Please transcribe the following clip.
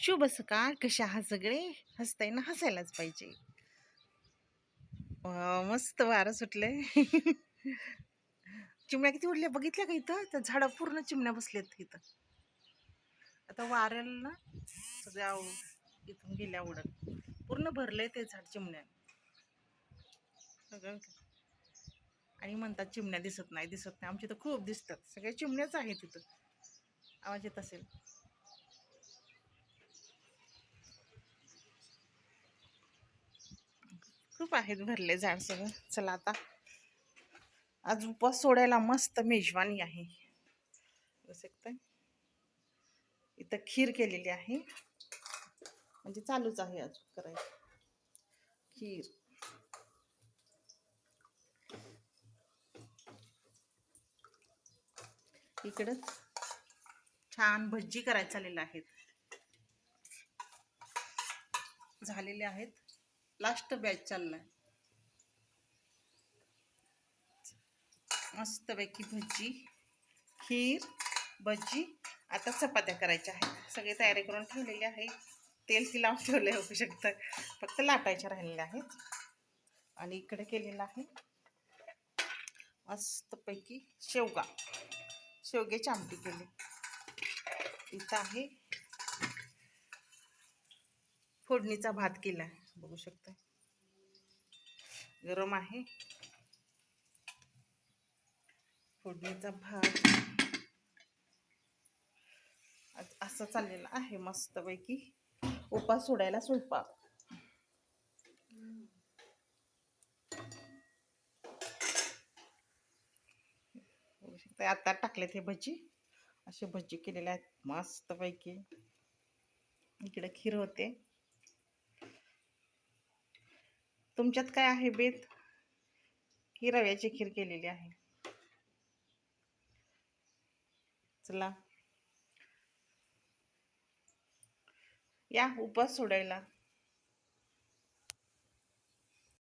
शुभ सकाळ. कशा आहात सगळे? हसताय ना हसायलाच पाहिजे. मस्त वारं सुटले चिमण्या किती उडल्या बघितल्या का इथं? त्या झाडं पूर्ण चिमण्या बसल्यात इथं. आता वाऱ्याला ना सगळ्या इथून गेल्या उडत. पूर्ण भरलंय ते झाड चिमण्या. सगळं आणि म्हणतात चिमण्या दिसत नाही दिसत नाही. आमच्या इथं खूप दिसतात. सगळ्या चिमण्याच आहेत तिथं आवाज येत असेल? खूप आहेत भरले झाड सगळं. चला आता. आज उपवास सोडायला मस्त मेजवानी आहे. इथं खीर केलेली आहे. म्हणजे चालूच आहे आज करायचं खीर. इकडंच छान भज्जी करायला आलेलं आहेत. झालेले आहेत. लास्ट बॅच चाललाय. मस्तपैकी भजी खीर भजी आता चपात्या करायच्या आहेत. सगळी तयारी करून ठेवलेली आहे तेल ती लावून ठेवले होऊ शकतं. फक्त लाटायच्या राहिलेल्या आहेत. आणि इकडे केलेलं आहे मस्तपैकी शेवगा. शेवग्याची आमटी केली. इथं आहे फोडणीचा भात केला बघू शकता. गरम आहे. फोडणीचा भात. आज असं चाललेलं आहे मस्तपैकी. उपास सोडायला स्वयंपाक. बघू आता टाकलेत हे भजी. असे भजी केलेले आहेत मस्तपैकी. इकडे खीर होते. तुमच्यात काय आहे बेत? ही रव्याची खीर केलेली आहे. चला. या उपास सोडायला.